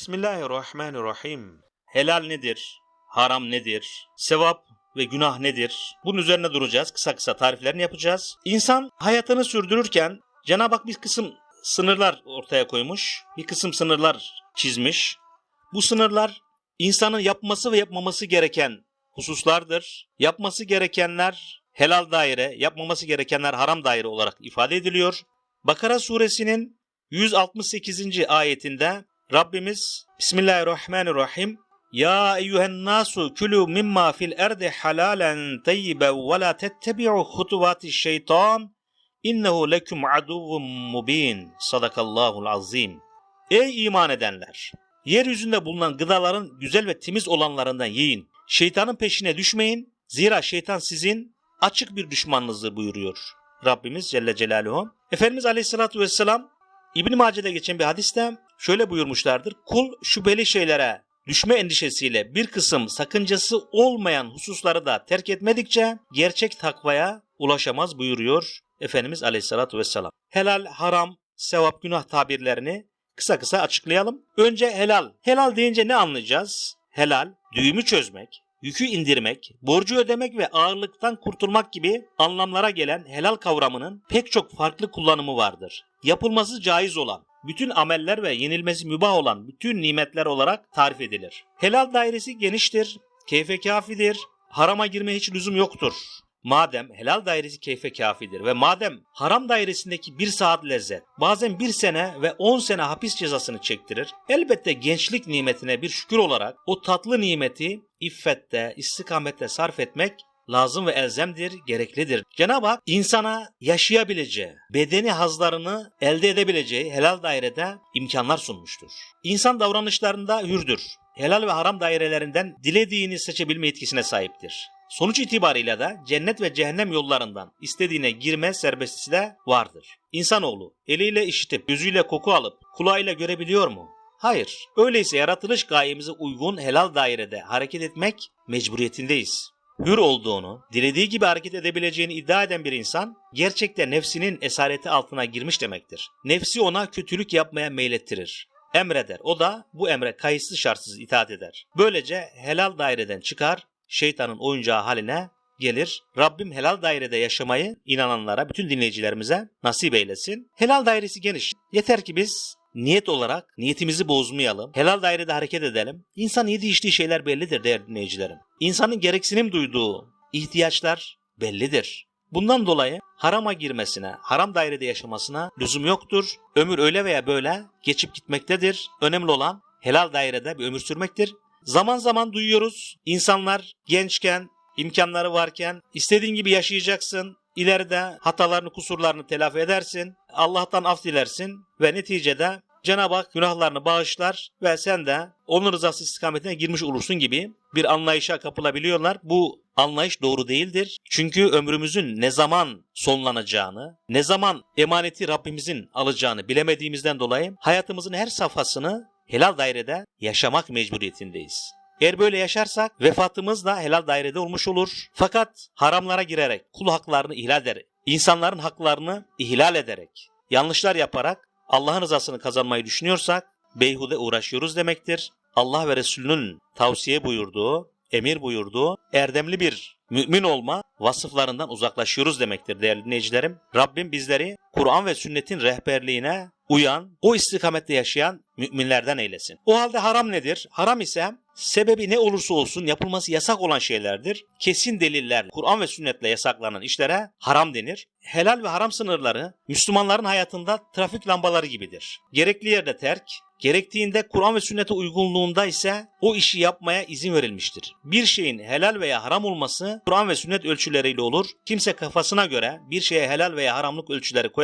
Bismillahirrahmanirrahim. Helal nedir? Haram nedir? Sevap ve günah nedir? Bunun üzerine duracağız. Kısa kısa tariflerini yapacağız. İnsan hayatını sürdürürken Cenab-ı Hak bir kısım sınırlar ortaya koymuş. Bir kısım sınırlar çizmiş. Bu sınırlar insanın yapması ve yapmaması gereken hususlardır. Yapması gerekenler helal daire, yapmaması gerekenler haram daire olarak ifade ediliyor. Bakara suresinin 168. ayetinde Rabbimiz Bismillahirrahmanirrahim Ya eyyühen nasu külü mimma fil erdi halalen teyyibe ve la tettebi'u hutuvati şeytan innehu leküm aduvun mubin sadakallahul azim Ey iman edenler! Yeryüzünde bulunan gıdaların güzel ve temiz olanlarından yiyin. Şeytanın peşine düşmeyin. Zira şeytan sizin açık bir düşmanınızdır buyuruyor Rabbimiz Celle Celaluhu. Efendimiz Aleyhisselatü Vesselam İbn-i Mace'de geçen bir hadiste şöyle buyurmuşlardır. Kul şüpheli şeylere düşme endişesiyle bir kısım sakıncası olmayan hususları da terk etmedikçe gerçek takvaya ulaşamaz buyuruyor Efendimiz Aleyhisselatü Vesselam. Helal, haram, sevap, günah tabirlerini kısa kısa açıklayalım. Önce helal. Helal deyince ne anlayacağız? Helal, düğümü çözmek, yükü indirmek, borcu ödemek ve ağırlıktan kurtulmak gibi anlamlara gelen helal kavramının pek çok farklı kullanımı vardır. Yapılması caiz olan, bütün ameller ve yenilmesi mübah olan bütün nimetler olarak tarif edilir. Helal dairesi geniştir, keyfe kafidir, harama girmeye hiç lüzum yoktur. Madem helal dairesi keyfe kafidir ve madem haram dairesindeki bir saat lezzet bazen bir sene ve on sene hapis cezasını çektirir, elbette gençlik nimetine bir şükür olarak o tatlı nimeti iffette, istikamette sarf etmek lazım ve elzemdir, gereklidir. Cenab-ı Hak insana yaşayabileceği, bedeni hazlarını elde edebileceği helal dairede imkanlar sunmuştur. İnsan davranışlarında hürdür. Helal ve haram dairelerinden dilediğini seçebilme yetkisine sahiptir. Sonuç itibariyle de cennet ve cehennem yollarından istediğine girme serbestisi de vardır. İnsanoğlu eliyle işitip, gözüyle koku alıp, kulağıyla görebiliyor mu? Hayır. Öyleyse yaratılış gayemize uygun helal dairede hareket etmek mecburiyetindeyiz. Hür olduğunu, dilediği gibi hareket edebileceğini iddia eden bir insan, gerçekten nefsinin esareti altına girmiş demektir. Nefsi ona kötülük yapmaya meylettirir. Emreder. O da bu emre kayıtsız şartsız itaat eder. Böylece helal daireden çıkar, şeytanın oyuncağı haline gelir. Rabbim helal dairede yaşamayı inananlara, bütün dinleyicilerimize nasip eylesin. Helal dairesi geniş. Yeter ki biz niyet olarak niyetimizi bozmayalım. Helal dairede hareket edelim. İnsan yedi içtiği şeyler bellidir değerli dinleyicilerim. İnsanın gereksinim duyduğu ihtiyaçlar bellidir. Bundan dolayı harama girmesine, haram dairede yaşamasına lüzum yoktur. Ömür öyle veya böyle geçip gitmektedir. Önemli olan helal dairede bir ömür sürmektir. Zaman zaman duyuyoruz insanlar gençken, imkanları varken istediğin gibi yaşayacaksın. İleride hatalarını, kusurlarını telafi edersin. Allah'tan af dilersin ve neticede Cenab-ı Hak günahlarını bağışlar ve sen de onun rızası istikametine girmiş olursun gibi bir anlayışa kapılabiliyorlar. Bu anlayış doğru değildir. Çünkü ömrümüzün ne zaman sonlanacağını, ne zaman emaneti Rabbimizin alacağını bilemediğimizden dolayı hayatımızın her safhasını helal dairede yaşamak mecburiyetindeyiz. Eğer böyle yaşarsak vefatımız da helal dairede olmuş olur. Fakat haramlara girerek, kul haklarını ihlal ederek, insanların haklarını ihlal ederek, yanlışlar yaparak Allah'ın rızasını kazanmayı düşünüyorsak beyhude uğraşıyoruz demektir. Allah ve Resulünün tavsiye buyurduğu, emir buyurduğu erdemli bir mümin olma vasıflarından uzaklaşıyoruz demektir değerli dinleyicilerim. Rabbim bizleri Kur'an ve sünnetin rehberliğine uyan, o istikamette yaşayan müminlerden eylesin. O halde haram nedir? Haram ise sebebi ne olursa olsun yapılması yasak olan şeylerdir. Kesin deliller Kur'an ve sünnetle yasaklanan işlere haram denir. Helal ve haram sınırları Müslümanların hayatında trafik lambaları gibidir. Gerekli yerde terk, gerektiğinde Kur'an ve sünnete uygunluğunda ise o işi yapmaya izin verilmiştir. Bir şeyin helal veya haram olması Kur'an ve sünnet ölçüleriyle olur. Kimse kafasına göre bir şeye helal veya haramlık ölçüleri koyamaz.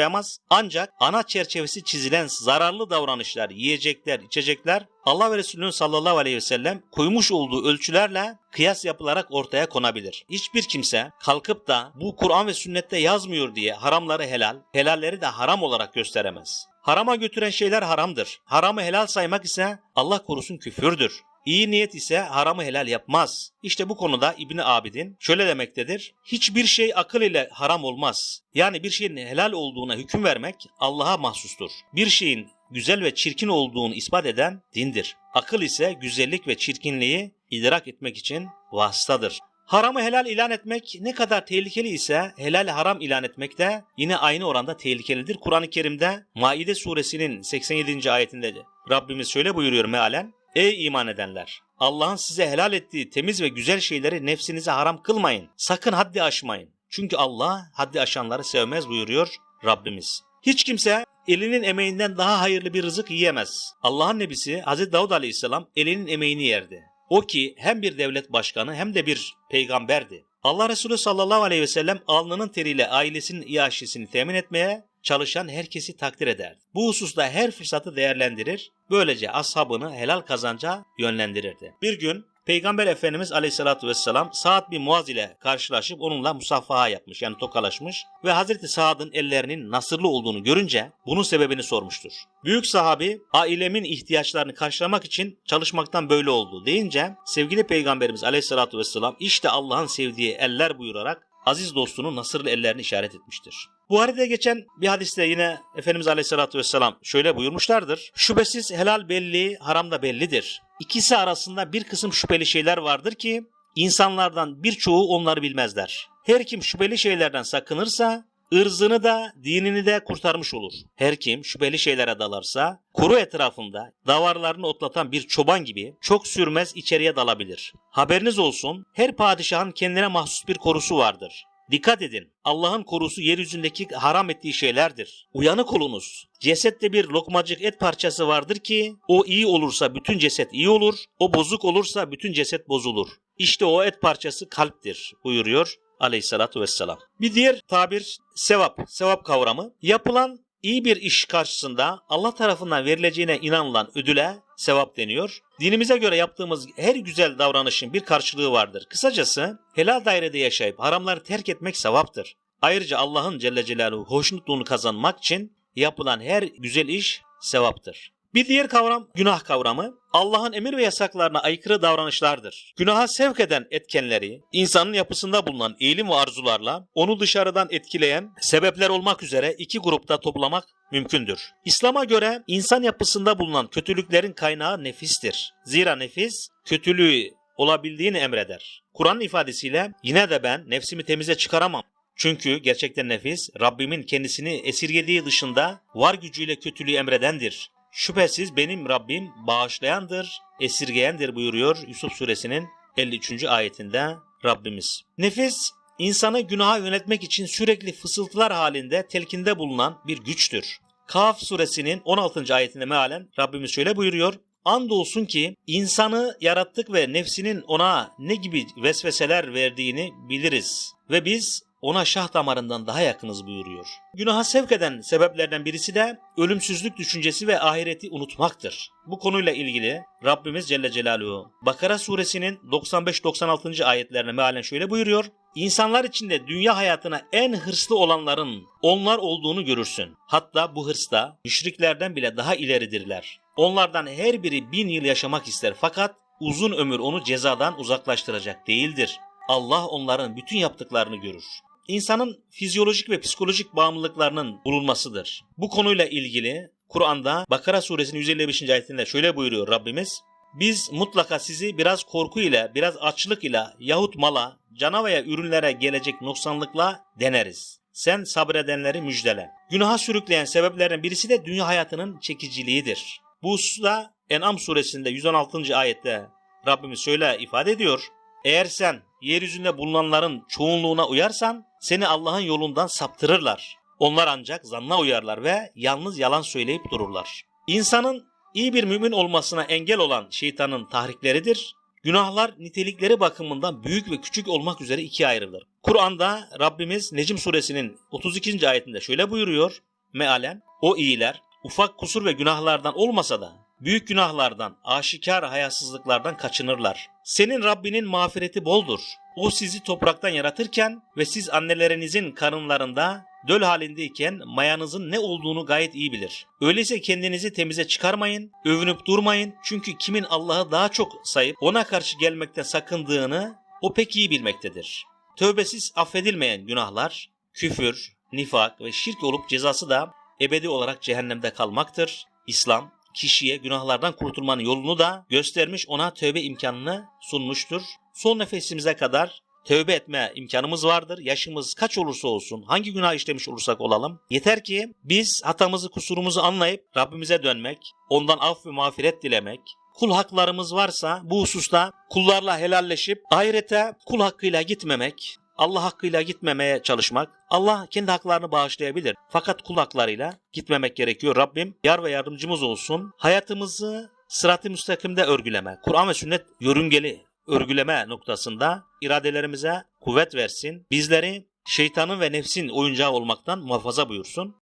Ancak ana çerçevesi çizilen zararlı davranışlar, yiyecekler, içecekler Allah ve Resulünün sallallahu aleyhi ve sellem koymuş olduğu ölçülerle kıyas yapılarak ortaya konabilir. Hiçbir kimse kalkıp da bu Kur'an ve sünnette yazmıyor diye haramları helal, helalleri de haram olarak gösteremez. Harama götüren şeyler haramdır. Haramı helal saymak ise Allah korusun küfürdür. İyi niyet ise haramı helal yapmaz. İşte bu konuda İbni Abidin şöyle demektedir. Hiçbir şey akıl ile haram olmaz. Yani bir şeyin helal olduğuna hüküm vermek Allah'a mahsustur. Bir şeyin güzel ve çirkin olduğunu ispat eden dindir. Akıl ise güzellik ve çirkinliği idrak etmek için vasıtadır. Haramı helal ilan etmek ne kadar tehlikeli ise helal haram ilan etmek de yine aynı oranda tehlikelidir. Kur'an-ı Kerim'de Maide suresinin 87. ayetinde de Rabbimiz şöyle buyuruyor mealen. Ey iman edenler! Allah'ın size helal ettiği temiz ve güzel şeyleri nefsinize haram kılmayın. Sakın haddi aşmayın. Çünkü Allah haddi aşanları sevmez buyuruyor Rabbimiz. Hiç kimse elinin emeğinden daha hayırlı bir rızık yiyemez. Allah'ın nebisi Hz. Davud Aleyhisselam elinin emeğini yerdi. O ki hem bir devlet başkanı hem de bir peygamberdi. Allah Resulü sallallahu aleyhi ve sellem alnının teriyle ailesinin iaşesini temin etmeye çalışan herkesi takdir eder. Bu hususta her fırsatı değerlendirir, böylece ashabını helal kazanca yönlendirirdi. Bir gün Peygamber Efendimiz Aleyhisselatü Vesselam Sa'd bin Muaz ile karşılaşıp onunla musafaha yapmış yani tokalaşmış ve Hazreti Sa'd'ın ellerinin nasırlı olduğunu görünce bunun sebebini sormuştur. Büyük sahabi ailemin ihtiyaçlarını karşılamak için çalışmaktan böyle oldu deyince sevgili Peygamberimiz Aleyhisselatü Vesselam işte Allah'ın sevdiği eller buyurarak aziz dostunun nasırlı ellerini işaret etmiştir. Buhari'de geçen bir hadiste yine Efendimiz Aleyhisselatü Vesselam şöyle buyurmuşlardır. Şüphesiz helal belli, haram da bellidir. İkisi arasında bir kısım şüpheli şeyler vardır ki insanlardan birçoğu onları bilmezler. Her kim şüpheli şeylerden sakınırsa ırzını da dinini de kurtarmış olur. Her kim şüpheli şeylere dalarsa kuru etrafında davarlarını otlatan bir çoban gibi çok sürmez içeriye dalabilir. Haberiniz olsun her padişahın kendine mahsus bir korusu vardır. Dikkat edin. Allah'ın korusu yeryüzündeki haram ettiği şeylerdir. Uyanık olunuz. Cesette bir lokmacık et parçası vardır ki o iyi olursa bütün ceset iyi olur, o bozuk olursa bütün ceset bozulur. İşte o et parçası kalptir buyuruyor aleyhissalatu vesselam. Bir diğer tabir sevap, sevap kavramı. Yapılan iyi bir iş karşısında Allah tarafından verileceğine inanılan ödüle sevap deniyor. Dinimize göre yaptığımız her güzel davranışın bir karşılığı vardır. Kısacası helal dairede yaşayıp haramları terk etmek sevaptır. Ayrıca Allah'ın Celle Celaluhu hoşnutluğunu kazanmak için yapılan her güzel iş sevaptır. Bir diğer kavram günah kavramı. Allah'ın emir ve yasaklarına aykırı davranışlardır. Günaha sevk eden etkenleri, insanın yapısında bulunan eğilim ve arzularla onu dışarıdan etkileyen sebepler olmak üzere iki grupta toplamak mümkündür. İslam'a göre insan yapısında bulunan kötülüklerin kaynağı nefistir. Zira nefis kötülüğü olabildiğini emreder. Kur'an ifadesiyle yine de ben nefsimi temize çıkaramam. Çünkü gerçekten nefis Rabbimin kendisini esirgediği dışında var gücüyle kötülüğü emredendir. Şüphesiz benim Rabbim bağışlayandır, esirgeyendir buyuruyor Yusuf suresinin 53. ayetinde Rabbimiz. Nefis insanı günaha yönetmek için sürekli fısıltılar halinde telkinde bulunan bir güçtür. Kaf suresinin 16. ayetinde mealen Rabbimiz şöyle buyuruyor. Andolsun ki insanı yarattık ve nefsinin ona ne gibi vesveseler verdiğini biliriz. Ve biz ona şah damarından daha yakınız buyuruyor. Günaha sevk eden sebeplerden birisi de ölümsüzlük düşüncesi ve ahireti unutmaktır. Bu konuyla ilgili Rabbimiz Celle Celaluhu Bakara suresinin 95-96. ayetlerine mealen şöyle buyuruyor. İnsanlar içinde dünya hayatına en hırslı olanların onlar olduğunu görürsün. Hatta bu hırsta müşriklerden bile daha ileridirler. Onlardan her biri bin yıl yaşamak ister fakat uzun ömür onu cezadan uzaklaştıracak değildir. Allah onların bütün yaptıklarını görür. İnsanın fizyolojik ve psikolojik bağımlılıklarının bulunmasıdır. Bu konuyla ilgili Kur'an'da Bakara suresinin 155. ayetinde şöyle buyuruyor Rabbimiz. Biz mutlaka sizi biraz korku ile, biraz açlık ile yahut mala, cana veya ürünlere gelecek noksanlıkla deneriz. Sen sabredenleri müjdele. Günaha sürükleyen sebeplerden birisi de dünya hayatının çekiciliğidir. Bu hususta En'am suresinde 116. ayette Rabbimiz şöyle ifade ediyor. Eğer sen yeryüzünde bulunanların çoğunluğuna uyarsan seni Allah'ın yolundan saptırırlar. Onlar ancak zanna uyarlar ve yalnız yalan söyleyip dururlar. İnsanın iyi bir mümin olmasına engel olan şeytanın tahrikleridir. Günahlar nitelikleri bakımından büyük ve küçük olmak üzere ikiye ayrılır. Kur'an'da Rabbimiz Necim suresinin 32. ayetinde şöyle buyuruyor. Mealen o iyiler ufak kusur ve günahlardan olmasa da büyük günahlardan, aşikar hayasızlıklardan kaçınırlar. Senin Rabbinin mağfireti boldur. O sizi topraktan yaratırken ve siz annelerinizin karınlarında döl halindeyken mayanızın ne olduğunu gayet iyi bilir. Öyleyse kendinizi temize çıkarmayın, övünüp durmayın çünkü kimin Allah'ı daha çok sayıp ona karşı gelmekten sakındığını o pek iyi bilmektedir. Tövbesiz affedilmeyen günahlar, küfür, nifak ve şirk olup cezası da ebedi olarak cehennemde kalmaktır. İslam kişiye günahlardan kurtulmanın yolunu da göstermiş, ona tövbe imkanını sunmuştur. Son nefesimize kadar tövbe etme imkanımız vardır. Yaşımız kaç olursa olsun, hangi günah işlemiş olursak olalım. Yeter ki biz hatamızı, kusurumuzu anlayıp Rabbimize dönmek, ondan af ve mağfiret dilemek, kul haklarımız varsa bu hususta kullarla helalleşip ahirete kul hakkıyla gitmemek, Allah hakkıyla gitmemeye çalışmak. Allah kendi haklarını bağışlayabilir. Fakat kul haklarıyla gitmemek gerekiyor. Rabbim yar ve yardımcımız olsun. Hayatımızı sırat-ı müstakimde örgüleme, Kur'an ve sünnet yörüngeli örgüleme noktasında iradelerimize kuvvet versin. Bizleri şeytanın ve nefsin oyuncağı olmaktan muhafaza buyursun.